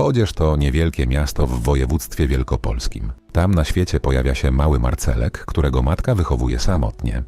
Chodzież to niewielkie miasto w województwie wielkopolskim. Tam na świecie pojawia się mały Marcelek, którego matka wychowuje samotnie.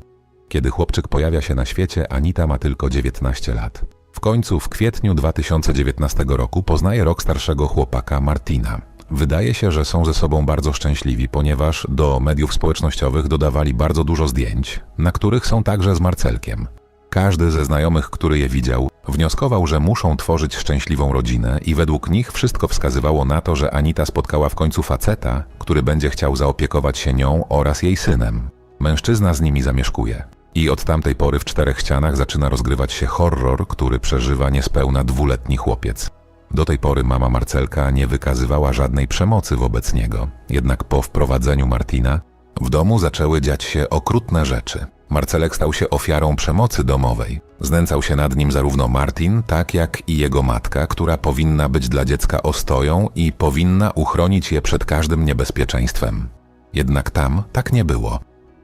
Kiedy chłopczyk pojawia się na świecie, Anita ma tylko 19 lat. W końcu w kwietniu 2019 roku poznaje rok starszego chłopaka Martina. Wydaje się, że są ze sobą bardzo szczęśliwi, ponieważ do mediów społecznościowych dodawali bardzo dużo zdjęć, na których są także z Marcelkiem. Każdy ze znajomych, który je widział, wnioskował, że muszą tworzyć szczęśliwą rodzinę i według nich wszystko wskazywało na to, że Anita spotkała w końcu faceta, który będzie chciał zaopiekować się nią oraz jej synem. Mężczyzna z nimi zamieszkuje. I od tamtej pory w czterech ścianach zaczyna rozgrywać się horror, który przeżywa niespełna dwuletni chłopiec. Do tej pory mama Marcelka nie wykazywała żadnej przemocy wobec niego, jednak po wprowadzeniu Martina w domu zaczęły dziać się okrutne rzeczy. Marcelek stał się ofiarą przemocy domowej. Znęcał się nad nim zarówno Martin, tak jak i jego matka, która powinna być dla dziecka ostoją i powinna uchronić je przed każdym niebezpieczeństwem. Jednak tam tak nie było.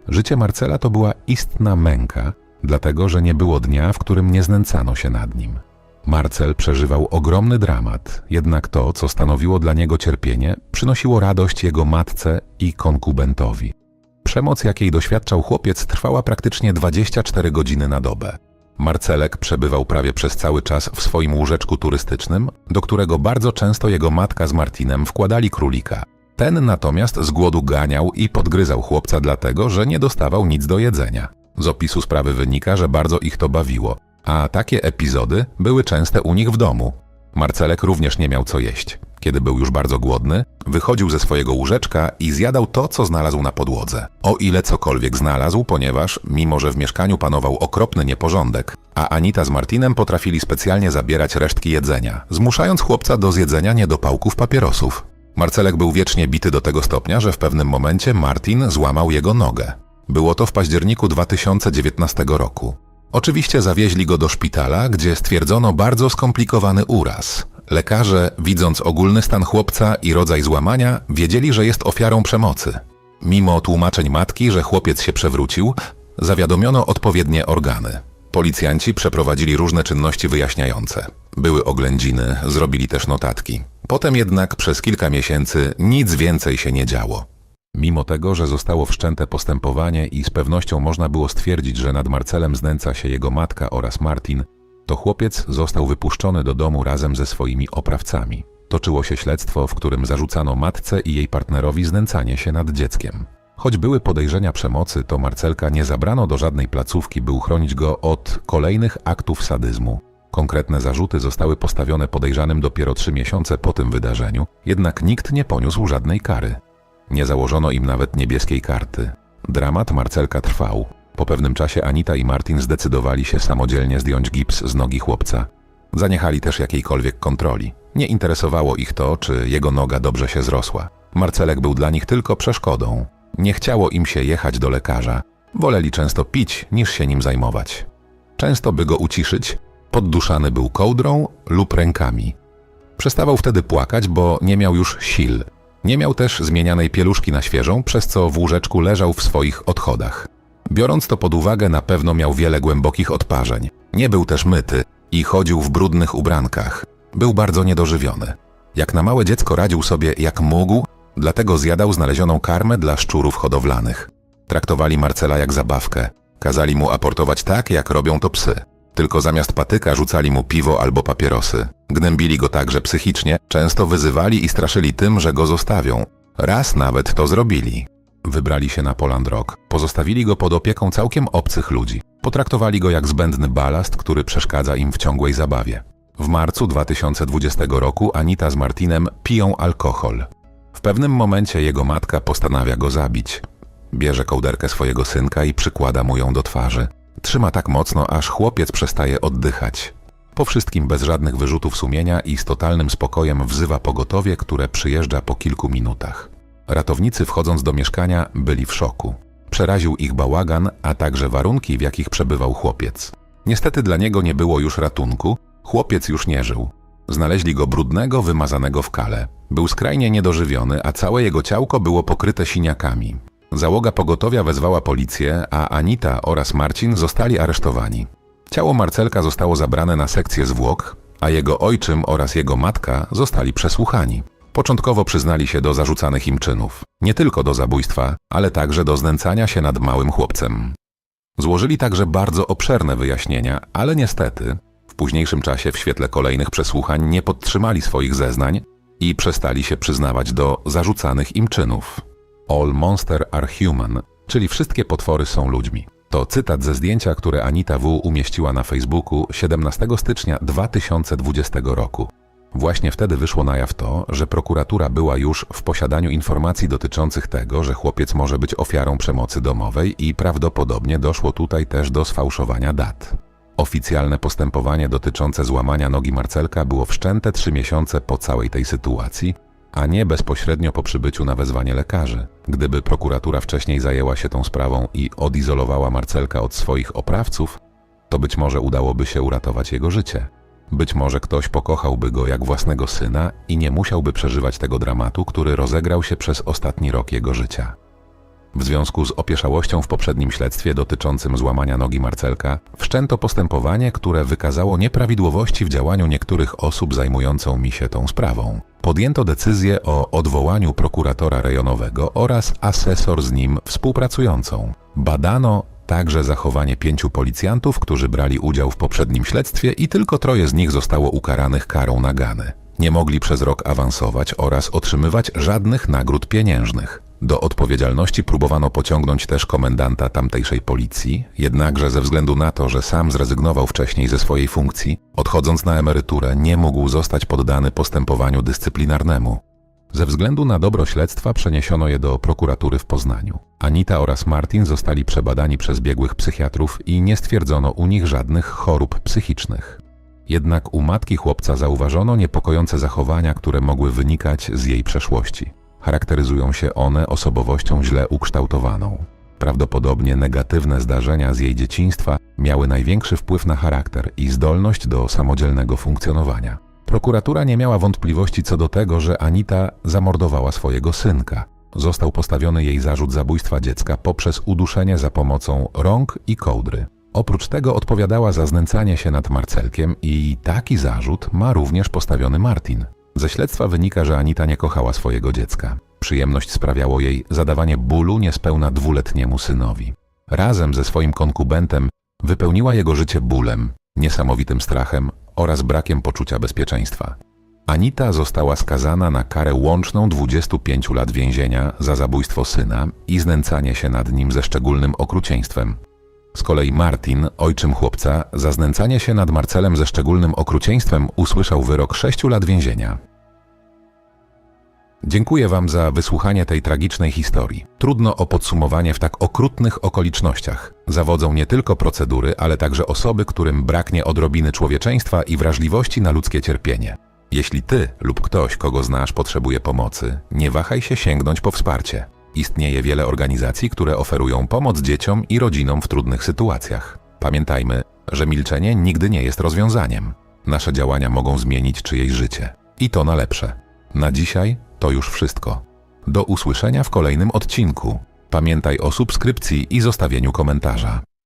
Życie Marcela to była istna męka, dlatego że nie było dnia, w którym nie znęcano się nad nim. Marcel przeżywał ogromny dramat, jednak to, co stanowiło dla niego cierpienie, przynosiło radość jego matce i konkubentowi. Przemoc, jakiej doświadczał chłopiec, trwała praktycznie 24 godziny na dobę. Marcelek przebywał prawie przez cały czas w swoim łóżeczku turystycznym, do którego bardzo często jego matka z Martinem wkładali królika. Ten natomiast z głodu ganiał i podgryzał chłopca dlatego, że nie dostawał nic do jedzenia. Z opisu sprawy wynika, że bardzo ich to bawiło, a takie epizody były częste u nich w domu. Marcelek również nie miał co jeść. Kiedy był już bardzo głodny, wychodził ze swojego łóżeczka i zjadał to, co znalazł na podłodze. O ile cokolwiek znalazł, ponieważ, mimo że w mieszkaniu panował okropny nieporządek, a Anita z Martinem potrafili specjalnie zabierać resztki jedzenia, zmuszając chłopca do zjedzenia niedopałków papierosów. Marcelek był wiecznie bity do tego stopnia, że w pewnym momencie Martin złamał jego nogę. Było to w październiku 2019 roku. Oczywiście zawieźli go do szpitala, gdzie stwierdzono bardzo skomplikowany uraz. Lekarze, widząc ogólny stan chłopca i rodzaj złamania, wiedzieli, że jest ofiarą przemocy. Mimo tłumaczeń matki, że chłopiec się przewrócił, zawiadomiono odpowiednie organy. Policjanci przeprowadzili różne czynności wyjaśniające. Były oględziny, zrobili też notatki. Potem jednak przez kilka miesięcy nic więcej się nie działo. Mimo tego, że zostało wszczęte postępowanie i z pewnością można było stwierdzić, że nad Marcelem znęca się jego matka oraz Martin, to chłopiec został wypuszczony do domu razem ze swoimi oprawcami. Toczyło się śledztwo, w którym zarzucano matce i jej partnerowi znęcanie się nad dzieckiem. Choć były podejrzenia przemocy, to Marcelka nie zabrano do żadnej placówki, by uchronić go od kolejnych aktów sadyzmu. Konkretne zarzuty zostały postawione podejrzanym dopiero trzy miesiące po tym wydarzeniu, jednak nikt nie poniósł żadnej kary. Nie założono im nawet niebieskiej karty. Dramat Marcelka trwał. Po pewnym czasie Anita i Martin zdecydowali się samodzielnie zdjąć gips z nogi chłopca. Zaniechali też jakiejkolwiek kontroli. Nie interesowało ich to, czy jego noga dobrze się zrosła. Marcelek był dla nich tylko przeszkodą. Nie chciało im się jechać do lekarza. Woleli często pić, niż się nim zajmować. Często, by go uciszyć, podduszany był kołdrą lub rękami. Przestawał wtedy płakać, bo nie miał już sił. Nie miał też zmienianej pieluszki na świeżą, przez co w łóżeczku leżał w swoich odchodach. Biorąc to pod uwagę, na pewno miał wiele głębokich odparzeń. Nie był też myty i chodził w brudnych ubrankach. Był bardzo niedożywiony. Jak na małe dziecko radził sobie jak mógł, dlatego zjadał znalezioną karmę dla szczurów hodowlanych. Traktowali Marcela jak zabawkę. Kazali mu aportować tak, jak robią to psy. Tylko zamiast patyka rzucali mu piwo albo papierosy. Gnębili go także psychicznie, często wyzywali i straszyli tym, że go zostawią. Raz nawet to zrobili. Wybrali się na Poland Rock. Pozostawili go pod opieką całkiem obcych ludzi. Potraktowali go jak zbędny balast, który przeszkadza im w ciągłej zabawie. W marcu 2020 roku Anita z Martinem piją alkohol. W pewnym momencie jego matka postanawia go zabić. Bierze kołderkę swojego synka i przykłada mu ją do twarzy. Trzyma tak mocno, aż chłopiec przestaje oddychać. Po wszystkim bez żadnych wyrzutów sumienia i z totalnym spokojem wzywa pogotowie, które przyjeżdża po kilku minutach. Ratownicy wchodząc do mieszkania byli w szoku. Przeraził ich bałagan, a także warunki, w jakich przebywał chłopiec. Niestety dla niego nie było już ratunku, chłopiec już nie żył. Znaleźli go brudnego, wymazanego w kale. Był skrajnie niedożywiony, a całe jego ciałko było pokryte siniakami. Załoga pogotowia wezwała policję, a Anita oraz Marcin zostali aresztowani. Ciało Marcelka zostało zabrane na sekcję zwłok a jego ojczym oraz jego matka zostali przesłuchani. Początkowo przyznali się do zarzucanych im czynów, nie tylko do zabójstwa, ale także do znęcania się nad małym chłopcem. Złożyli także bardzo obszerne wyjaśnienia, ale niestety w późniejszym czasie w świetle kolejnych przesłuchań nie podtrzymali swoich zeznań i przestali się przyznawać do zarzucanych im czynów. All monster are human, czyli wszystkie potwory są ludźmi. To cytat ze zdjęcia, które Anita W. umieściła na Facebooku 17 stycznia 2020 roku. Właśnie wtedy wyszło na jaw to, że prokuratura była już w posiadaniu informacji dotyczących tego, że chłopiec może być ofiarą przemocy domowej i prawdopodobnie doszło tutaj też do sfałszowania dat. Oficjalne postępowanie dotyczące złamania nogi Marcelka było wszczęte trzy miesiące po całej tej sytuacji, a nie bezpośrednio po przybyciu na wezwanie lekarzy. Gdyby prokuratura wcześniej zajęła się tą sprawą i odizolowała Marcelka od swoich oprawców, to być może udałoby się uratować jego życie. Być może ktoś pokochałby go jak własnego syna i nie musiałby przeżywać tego dramatu, który rozegrał się przez ostatni rok jego życia. W związku z opieszałością w poprzednim śledztwie dotyczącym złamania nogi Marcelka, wszczęto postępowanie, które wykazało nieprawidłowości w działaniu niektórych osób zajmującą mi się tą sprawą. Podjęto decyzję o odwołaniu prokuratora rejonowego oraz asesor z nim współpracującą. Badano także zachowanie pięciu policjantów, którzy brali udział w poprzednim śledztwie i tylko troje z nich zostało ukaranych karą nagany. Nie mogli przez rok awansować oraz otrzymywać żadnych nagród pieniężnych. Do odpowiedzialności próbowano pociągnąć też komendanta tamtejszej policji, jednakże ze względu na to, że sam zrezygnował wcześniej ze swojej funkcji, odchodząc na emeryturę, nie mógł zostać poddany postępowaniu dyscyplinarnemu. Ze względu na dobro śledztwa przeniesiono je do prokuratury w Poznaniu. Anita oraz Martin zostali przebadani przez biegłych psychiatrów i nie stwierdzono u nich żadnych chorób psychicznych. Jednak u matki chłopca zauważono niepokojące zachowania, które mogły wynikać z jej przeszłości. Charakteryzują się one osobowością źle ukształtowaną. Prawdopodobnie negatywne zdarzenia z jej dzieciństwa miały największy wpływ na charakter i zdolność do samodzielnego funkcjonowania. Prokuratura nie miała wątpliwości co do tego, że Anita zamordowała swojego synka. Został postawiony jej zarzut zabójstwa dziecka poprzez uduszenie za pomocą rąk i kołdry. Oprócz tego odpowiadała za znęcanie się nad Marcelkiem i taki zarzut ma również postawiony Martin. Ze śledztwa wynika, że Anita nie kochała swojego dziecka. Przyjemność sprawiało jej zadawanie bólu niespełna dwuletniemu synowi. Razem ze swoim konkubentem wypełniła jego życie bólem, niesamowitym strachem oraz brakiem poczucia bezpieczeństwa. Anita została skazana na karę łączną 25 lat więzienia za zabójstwo syna i znęcanie się nad nim ze szczególnym okrucieństwem. Z kolei Martin, ojczym chłopca, za znęcanie się nad Marcelem ze szczególnym okrucieństwem usłyszał wyrok 6 lat więzienia. Dziękuję Wam za wysłuchanie tej tragicznej historii. Trudno o podsumowanie w tak okrutnych okolicznościach. Zawodzą nie tylko procedury, ale także osoby, którym braknie odrobiny człowieczeństwa i wrażliwości na ludzkie cierpienie. Jeśli Ty lub ktoś, kogo znasz, potrzebuje pomocy, nie wahaj się sięgnąć po wsparcie. Istnieje wiele organizacji, które oferują pomoc dzieciom i rodzinom w trudnych sytuacjach. Pamiętajmy, że milczenie nigdy nie jest rozwiązaniem. Nasze działania mogą zmienić czyjeś życie. I to na lepsze. Na dzisiaj to już wszystko. Do usłyszenia w kolejnym odcinku. Pamiętaj o subskrypcji i zostawieniu komentarza.